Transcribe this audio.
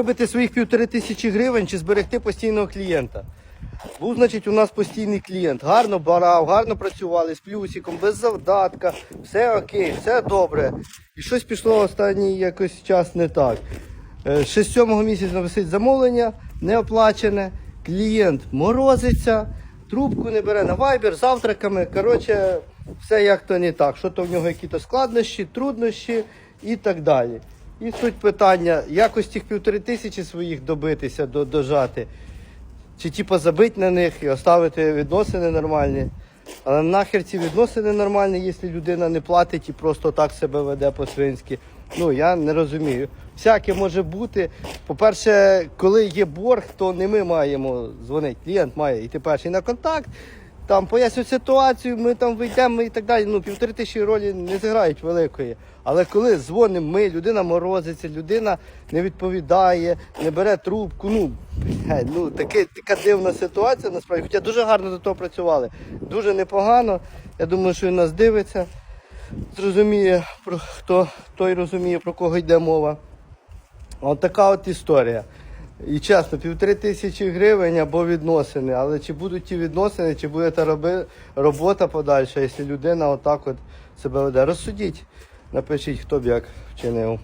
Вибити своїх півтори тисячі гривень чи зберегти постійного клієнта. Був, значить, у нас постійний клієнт. Гарно барав, гарно працювали з плюсиком, без завдатка, все окей, все добре. І щось пішло останній якось час не так. Ще з сьомого місяця висить замовлення, не оплачене. Клієнт морозиться, трубку не бере на вайбер, завтраками. Коротше, все як то не так. Що то в нього якісь складнощі, труднощі і так далі. І суть питання, якось тих півтори тисячі своїх добитися, до- дожати. Чи типу забити на них і оставити відносини нормальні. Але нахер ці відносини нормальні, якщо людина не платить і просто так себе веде по-свинськи. Ну я не розумію. Всяке може бути. По-перше, коли є борг, то не ми маємо дзвонити. Клієнт має йти перший на контакт, там пояснюють ситуацію, ми там вийдемо і так далі. Ну, півтори тисячі ролі не зіграють великої. Але коли дзвонимо ми, людина морозиться, людина не відповідає, не бере трубку. Ну, ну таке, така дивна ситуація насправді. Хоча дуже гарно до того працювали. Дуже непогано. Я думаю, що він нас дивиться, зрозуміє, про хто той розуміє, про кого йде мова. От така от історія. І чесно, півтори тисячі гривень або відносини. Але чи будуть ті відносини, чи буде та робота подальша, якщо людина отак от себе веде. Розсудіть, напишіть, хто б як вчинив.